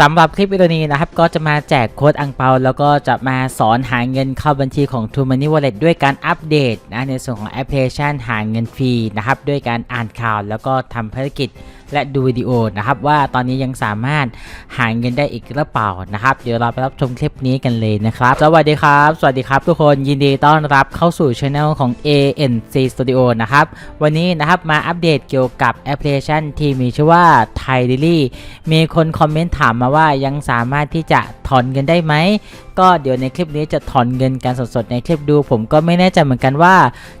สำหรับคลิปวิดีโอนี้นะครับ ก็จะมาแจกโค้ดอังเปา แล้วก็จะมาสอนหาเงินเข้าบัญชีของ True Money Wallet ด้วยการอัปเดตนะในส่วนของแอปพลิเคชันหาเงินฟรีนะครับ ด้วยการอ่านข่าวแล้วก็ทำภารกิจ และดูวิดีโอนะครับว่าตอนนี้ยังสามารถหาเงินได้อีกหรือเปล่านะครับ เดี๋ยวเราไปรับชมคลิปนี้กันเลยนะครับ สวัสดีครับ สวัสดีครับทุกคนยินดีต้อนรับเข้าสู่ช anel ของ ANC Studio นะครับวันนี้นะครับมาอัปเดตเกี่ยวกับแอปพลิเคชันที่มีชื่อว่า Thai Daily มีคนคอมเมนต์ถามมาว่ายังสามารถที่จะถอนเงินได้ไหม ก็เดี๋ยวในคลิปนี้จะถอนเงินการสดๆในคลิปดู ผมก็ไม่แน่ใจเหมือนกันว่า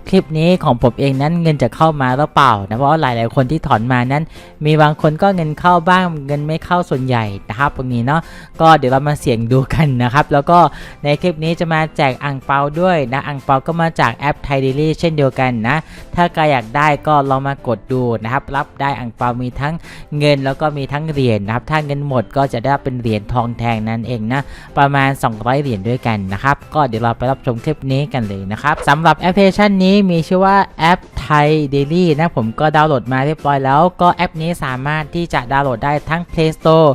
คลิปนี้ของผมเองนั้นเงินจะเข้ามาหรือเปล่านะเพราะว่าหลายๆคนที่ถอนมานั้น มีบางคนก็เงินเข้าบ้างเงินไม่เข้าส่วนใหญ่นะครับตรงนี้เนาะก็เดี๋ยวเรามาเสี่ยงดูกันนะครับแล้วก็ในคลิปนี้จะมาแจกอ่งเปาด้วยนะอ่งเปาก็มาจากแอป Thai Daily เช่นเดียวกันนะถ้าใครอยากได้ก็ลองมากดดูนะครับรับได้อ่งเปามีทั้งเงินแล้วก็มีทั้งเหรียญนะครับถ้าเงินหมดก็จะได้เป็นเหรียญทองแทงนั่นเองนะประมาณ200 เหรียญด้วยกันนะครับ ก็เดี๋ยวเราไปรับชมคลิปนี้กันเลยนะครับสำหรับแอปพลิเคชันนี้มีชื่อว่าแอป Thai Daily นะผมก็ดาวน์โหลดมาเรียบร้อยแล้ว ก็แอปนี้สามารถที่จะดาวน์โหลดได้ทั้ง Play Store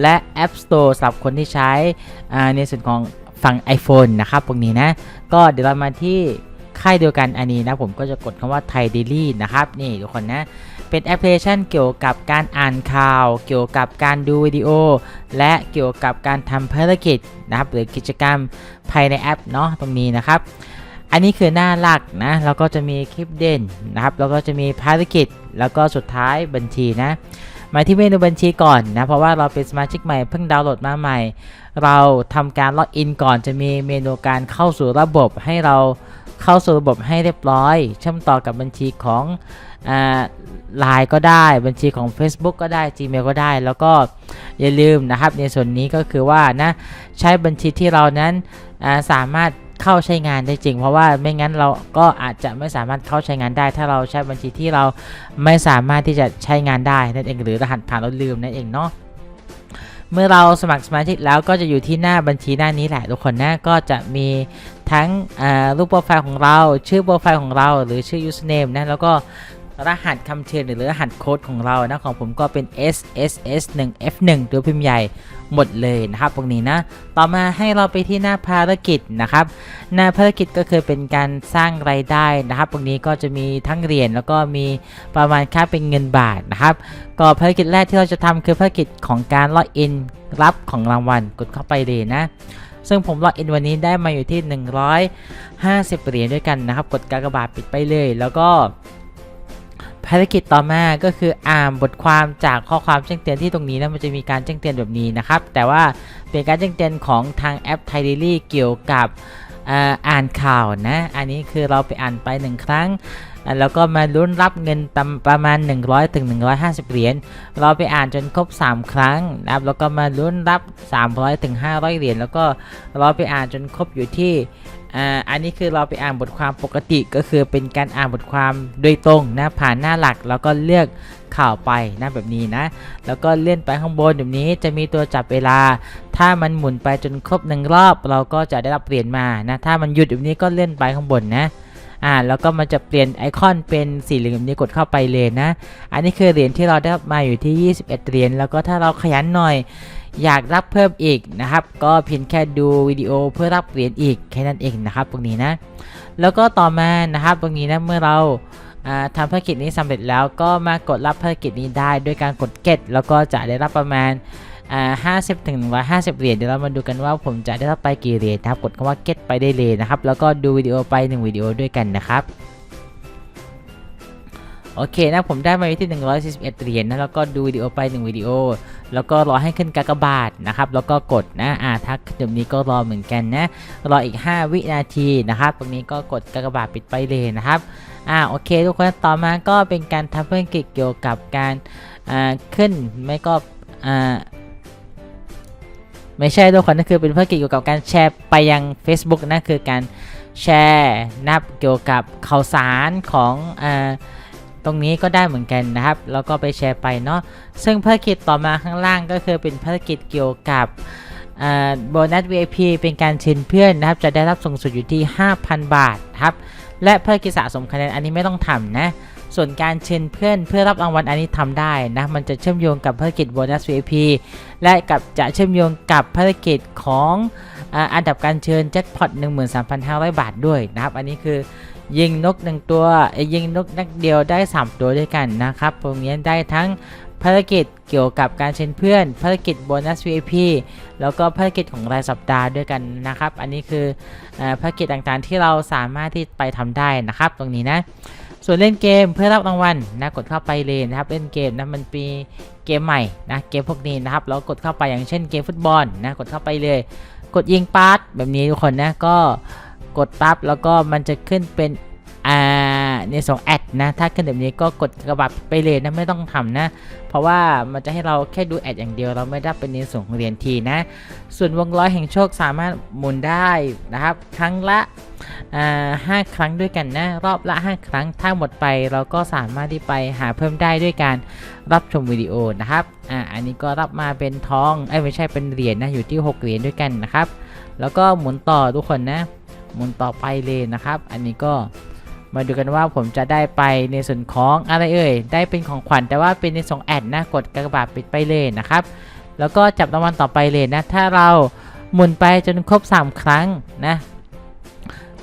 และ App Store สำหรับคนที่ใช้อ่าในส่วนของฝั่ง iPhone นะครับตรงนี้นะ ก็เดี๋ยวเรามาที่ค่ายเดียวกันอันนี้นะผมก็จะกดคำว่า Thai Daily นะครับ นี่ทุกคนนะ เป็นแอปพลิเคชันเกี่ยวกับการอ่านข่าว เกี่ยวกับการดูวิดีโอ และเกี่ยวกับการทำภารกิจนะครับหรือกิจกรรมภายในแอปเนาะตรงนี้นะครับอันนี้คือหน้าหลักนะแล้วก็จะมีคลิปเด่นนะครับ แล้วก็จะมีภารกิจ แล้วก็สุดท้ายบัญชีนะมาที่เมนูบัญชีก่อนนะเพราะว่าเราเป็นสมาชิกใหม่เพิ่งดาวน์โหลดมาใหม่ เราทำการล็อกอินก่อนจะมีเมนูการเข้าสู่ระบบให้เรา เข้าสู่ระบบให้เรียบร้อย เชื่อมต่อกับบัญชีของไลน์ก็ได้บัญชีของ Facebook ก็ได้ Gmail ก็ได้ แล้วก็อย่าลืมนะครับในส่วนนี้ก็คือว่านะใช้บัญชีที่เรานั้นาสามารถเข้าใช้งานได้จริง เพราะว่าไม่งั้นเราก็อาจจะไม่สามารถเข้าใช้งานได้ ถ้าเราใช้บัญชีที่เราไม่สามารถที่จะใช้งานได้นั่นเองหรือรหัสผ่านเราลืมนั่นเองเนาะ เมื่อเราสมัครสมาชิกแล้วก็จะอยู่ที่หน้าบัญชีหน้านี้แหละทุกคนนะก็จะมีทั้งรูปโปรไฟล์ของเรา ชื่อโปรไฟล์ของเรา หรือชื่อ username นะแล้วก็ รหัสคำเชิญหรือรหัสโค้ดของเรานะของผมก็เป็น S S S 1 F 1ตัวพิมพ์ใหญ่หมดเลยนะครับตรงนี้นะ ต่อมาให้เราไปที่หน้าภารกิจนะครับ หน้าภารกิจก็คือเป็นการสร้างรายได้นะครับตรงนี้ก็จะมีทั้งเหรียญแล้วก็มีประมาณค่าเป็นเงินบาทนะครับ ก็ภารกิจแรกที่เราจะทำคือภารกิจของการล็อกอินรับของรางวัลกดเข้าไปเลยนะซึ่งผมล็อกอินวันนี้ได้มาอยู่ที่ 150 เหรียญด้วยกันนะครับ กดกากบาทปิดไปเลย แล้วก็ ภารกิจต่อมาก็คืออ่านบทความจากข้อความแจ้งเตือนที่ตรงนี้นะมันจะมีการแจ้งเตือนแบบนี้นะครับ แต่ว่าเป็นการแจ้งเตือนของทางแอปไทยดิลี่เกี่ยวกับอ่านข่าวนะ อันนี้คือเราไปอ่านไปหนึ่งครั้ง แล้วก็มาลุ้นรับเงินตาประมาณ 100ถึง150 เหรียญ เราไปอ่านจนครบ 3 ครั้งนะครับ แล้วก็มาลุ้นรับ 300ถึง500 เหรียญ แล้วก็เราไปอ่านจนครบอยู่ที่อ่าอันนี้คือเราไปอ่านบทความปกติก็คือเป็นการอ่านบทความโดยตรงนะผ่านหน้าหลักแล้วก็เลือกข่าวไปนะแบบนี้นะ แล้วก็เลื่อนไปข้างบนแบบนี้จะมีตัวจับเวลา ถ้ามันหมุนไปจนครบหนึ่งรอบ เราก็จะได้รับเหรียญมานะถ้ามันหยุดแบบนี้ก็เลื่อนไปข้างบนนะ อ่าแล้วก็มันจะเปลี่ยนไอคอนเป็นสีเหลืองแบบนี้กดเข้าไปเลยนะ อันนี้คือเหรียญที่เราได้มาอยู่ที่ 21 เหรียญแล้วก็ถ้าเราขยันหน่อยอยากรับเพิ่มอีกนะครับ ก็เพียงแค่ดูวิดีโอเพื่อรับเหรียญอีกแค่นั้นเองนะครับตรงนี้นะ แล้วก็ต่อมานะครับตรงนี้นะเมื่อเราทำภารกิจนี้สำเร็จแล้วก็มากดรับภารกิจนี้ได้ด้วยการกด get แล้วก็จะได้รับประมาณ อ่า50ถึง150 เหรียญเดี๋ยวเรามาดูกันว่าผมจะได้รับไปกี่เหรียญนะครับกดคำว่า get ไปได้เลยนะครับ แล้วก็ดูวิดีโอไป 1 วิดีโอด้วยกันนะครับโอเคนะผมได้มาอยู่ที่ 141 เหรียญนะแล้วก็ดูวิดีโอไป 1 วิดีโอ แล้วก็รอให้ขึ้นกากบาทนะครับแล้วก็กดนะอ่าทักเดี๋ยวนี้ก็รอเหมือนกันนะรออีก 5 วินาทีนะครับตรงนี้ก็กดกากบาทปิดไปเลยนะครับอ่าโอเค ทุกคนต่อมาก็เป็นการทำเพื่อกิจเกี่ยวกับการอ่าขึ้นไม่ก็อ่า ไม่ใช่ทุกคนนั่นคือเป็นเพื่อเกี่ยวกับการแชร์ไปยัง Facebook นั่นคือการแชร์นับเกี่ยวกับข่าวสารของอตรงนี้ก็ได้เหมือนกันนะครับ แล้วก็ไปแชร์ไปเนาะซึ่งภารกิจต่อมาข้างล่างก็คือเป็นภารกิจเกี่ยวกับโบนัส VIP เป็นการเชิญเพื่อนนะครับ จะได้รับสูงสุดอยู่ที่ 5,000 บาทครับ และภารกิจสะสมคะแนนอันนี้ไม่ต้องทำนะ ส่วนการเชิญเพื่อนเพื่อรับรางวัลอันนี้ทำได้นะ มันจะเชื่อมโยงกับภารกิจโบนัส VIP และกับจะเชื่อมโยงกับภารกิจของอ่าอันดับการเชิญแจ็คพอต13,500 บาทด้วยนะครับ อันนี้คือยิงนกหนึ่งตัวเอ้ยิงนกนักเดียวได้ 3 ตัวด้วยกันนะครับตรงนี้ได้ทั้งภารกิจเกี่ยวกับการเชิญเพื่อน ภารกิจโบนัส VIP แล้วก็ภารกิจของรายสัปดาห์ด้วยกันนะครับ อันนี้คืออภารกิจต่างๆที่เราสามารถที่ไปทำได้นะครับ ตรงนี้นะ ส่วนเล่นเกมเพื่อรับรางวัลนะกดเข้าไปเลยนะครับเล่นเกมนะมันมีเกมใหม่นะเกมพวกนี้นะครับเรากดเข้าไปอย่างเช่นเกมฟุตบอลนะกดเข้าไปเลย กดยิงปั๊บแบบนี้ทุกคนนะก็กดปั๊บแล้วก็มันจะขึ้นเป็นอ่าในส่งแอดนะถ้าขึ้นแบบนี้ก็กดกระบับไปเลยนะไม่ต้องทำนะ เพราะว่ามันจะให้เราแค่ดูแอดอย่างเดียวเราไม่ได้เป็นในส่งเหรียญทีนะ ส่วนวงล้อแห่งโชคสามารถหมุนได้นะครับ ครั้งละ ห้าครั้งด้วยกันนะ รอบละ 5 ครั้งถ้าหมดไปเราก็สามารถที่ไปหาเพิ่มได้ด้วยการรับชมวิดีโอนะครับอ่าอันนี้ก็รับมาเป็นทองเอ้ไม่ใช่เป็นเหรียญนะอยู่ที่ 6 เหรียญด้วยกันนะครับ แล้วก็หมุนต่อทุกคนนะหมุนต่อไปเลยนะครับ อันนี้ก็มาดูกันว่าผมจะได้ไปในส่วนของอะไรเอ่ย ได้เป็นของขวัญแต่ว่าเป็นในส่งแอดนะ กดกระบาดปิดไปเลยนะครับ แล้วก็จับรางวัลต่อไปเลยนะ ถ้าเราหมุนไปจนครบ 3 ครั้งนะ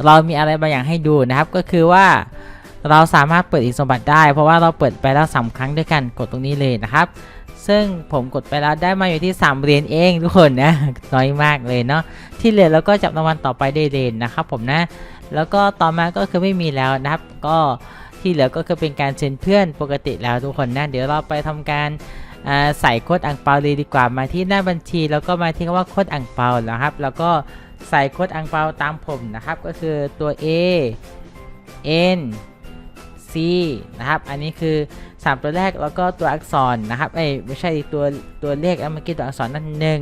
เรามีอะไรบางอย่างให้ดูนะครับก็คือว่าเราสามารถเปิดอีกสมบัติได้ เพราะว่าเราเปิดไปแล้วสามครั้งด้วยกันกดตรงนี้เลยนะครับ ซึ่งผมกดไปแล้วได้มาอยู่ที่ 3เหรียญเองทุกคนนะน้อยมากเลยเนาะที่เหลือเราก็จับรางวัลต่อไปได้เลยนะครับผมนะ แล้วก็ต่อมาก็คือไม่มีแล้วนะครับ ก็ที่เหลือก็คือเป็นการเชิญเพื่อนปกติแล้วทุกคนนะเดี๋ยวเราไปทำการใส่โค้ดอ่างเปาเลยดีกว่ามาที่หน้าบัญชี แล้วก็มาที่คำว่าโค้ดอ่างเปานะครับ แล้วก็ ใส่โค้ดอ่างเปาตามผมนะครับก็คือตัว A N C นะครับ อันนี้คือ 3 ตัวแรกแล้วก็ตัวอักษรนะครับเอ้ไม่ใช่ตัวตัวเลขแล้วเมื่อกี้ตัวอักษรนั่นหนึ่ง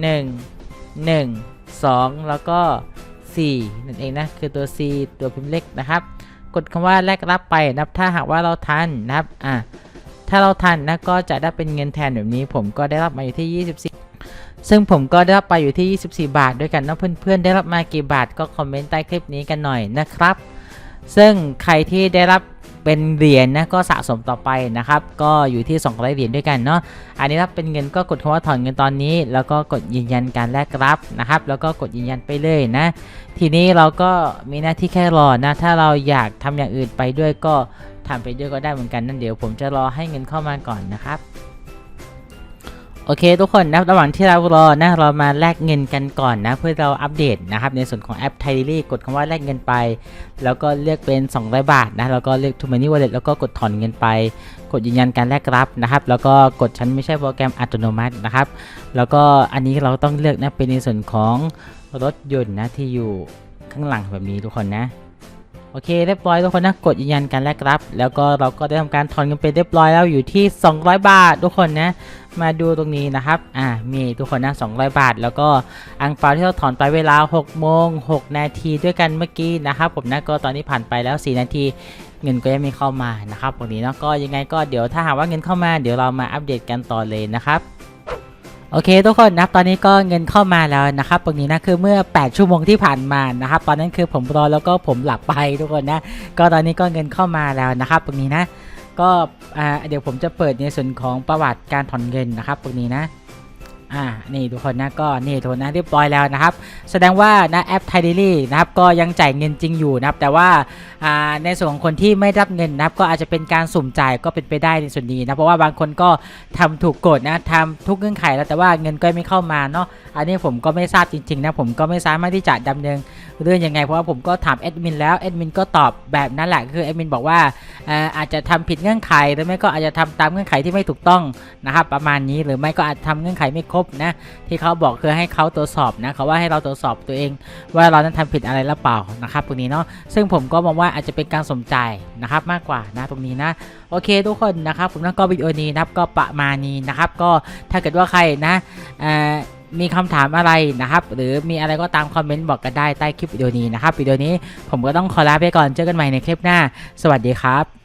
หนึ่งหนึ่งสองแล้วก็ 4 นั่นเองนะ คือตัว C ตัวพิมพ์เล็กนะครับ กดคำว่าแลกรับไปนะถ้าหากว่าเราทันนะครับอะถ้าเราทันนะก็จะได้เป็นเงินแทนแบบนี้ผมก็ได้รับมาอยู่ที่ 24 ซึ่งผมก็ได้รับไปอยู่ที่ 24 บาท ด้วยกันนะเพื่อนๆ ได้รับมากี่บาทก็คอมเมนต์ใต้คลิปนี้กันหน่อยนะครับ ซึ่งใครที่ได้รับเป็นเหรียญนะก็สะสมต่อไปนะครับ ก็อยู่ที่200เหรียญด้วยกันเนาะอันนี้ถ้าเป็นเงินก็กดคำว่าถอนเงินตอนนี้ แล้วก็กดยืนยันการแลกรับนะครับ แล้วก็กดยืนยันไปเลยนะ ทีนี้เราก็มีหน้าที่แค่รอนะ ถ้าเราอยากทำอย่างอื่นไปด้วยก็ทำไปด้วยก็ได้เหมือนกันนั่นเดี๋ยว ผมจะรอให้เงินเข้ามาก่อนนะครับ โอเคทุกคนนะระหว่างที่เรารอนะเรามาแลกเงินกันก่อนนะ เพื่อเราอัปเดตนะครับในส่วนของแอปไทลี่กดคำว่าแลกเงินไป แล้วก็เลือกเป็น 200 บาทนะแล้วก็เลือก t o Money Wallet แล้วก็กดถอนเงินไป กดยืนยันการแลกรับนะครับ แล้วก็กดชั้นไม่ใช่โปรแกรมอัตโนมัตินะครับ แล้วก็อันนี้เราต้องเลือกนะเป็นในส่วนของรถยนต์นะที่อยู่ข้างหลังแบบนี้ทุกคนนะโอเคเรียบร้อยทุกคนนะกดยืนยันการแลกรับ แล้วก็เราก็ได้ทำการถอนเงินไปเรียบร้อยแล้วอยู่ที่ 200 บาททุกคนนะ มาดูตรงนี้นะครับ อ่า มีทุกคนนะ200 บาท แล้วก็อังเปาที่เราถอนไปเวลา6โมง6นาทีด้วยกันเมื่อกี้นะครับ ผมนะก็ตอนนี้ผ่านไปแล้ว 4 นาทีเงินก็ยังไม่เข้ามานะครับตรงนี้เนาะก็ยังไงก็เดี๋ยวถ้าหากว่าเงินเข้ามาเดี๋ยวเรามาอัปเดตกันต่อเลยนะครับโอเคทุกคนนะครับตอนนี้ก็เงินเข้ามาแล้วนะครับตรงนี้นะคือเมื่อ 8 ชั่วโมงที่ผ่านมานะครับตอนนั้นคือผมรอแล้วก็ผมหลับไปทุกคนนะก็ตอนนี้ก็เงินเข้ามาแล้วนะครับตรงนี้นะ ก็เดี๋ยวผมจะเปิดในส่วนของประวัติการถอนเงินนะครับตรงนี้นะ อ่านี่ทุกคนนะก็นี่ทุกคนนะเรียบร้อยแล้วนะครับ แสดงว่านะแอปไทเดลี่นะครับก็ยังจ่ายเงินจริงอยู่นะครับ แต่ว่าอ่าในส่วนของคนที่ไม่รับเงินนะครับ ก็อาจจะเป็นการสุ่มจ่ายก็เป็นไปได้ในส่วนนี้นะเพราะว่าบางคนก็ทำถูกกฎนะทำทุกเงื่อนไขแล้วแต่ว่าเงินก็ไม่เข้ามาเนาะอันนี้ผมก็ไม่ทราบจริงๆนะผมก็ไม่สามารถที่จะดำเนินเรื่องยังไงเพราะว่าผมก็ถามแอดมินแล้วแอดมินก็ตอบแบบนั้นแหละคือแอดมินบอกว่าอ่าอาจจะทำผิดเงื่อนไขหรือไม่ก็อาจจะทำตามเงื่อนไขที่ไม่ถูกต้องนะครับประมาณนี้หรือไม่ก็อาจทำเงื่อนไขไม่ครบนะที่เขาบอกคือให้เขาตรวจสอบนะเขาว่าให้เราตรวจสอบตัวเอง ว่าเรานั้นทำผิดอะไรหรือเปล่านะครับตรงนี้เนาะซึ่งผมก็มองว่าอาจจะเป็นการสมใจนะครับมากกว่านะตรงนี้นะโอเคทุกคนนะครับผมนั่นก็วิดีโอนี้นะครับก็ประมาณนี้นะครับก็ถ้าเกิดว่าใครนะมีคำถามอะไรนะครับ หรือมีอะไรก็ตามคอมเมนต์บอกกันได้ใต้คลิปวิดีโอนี้นะครับวิดีโอนี้ผมก็ต้องขอลาไปก่อนเจอกันใหม่ในคลิปหน้า สวัสดีครับ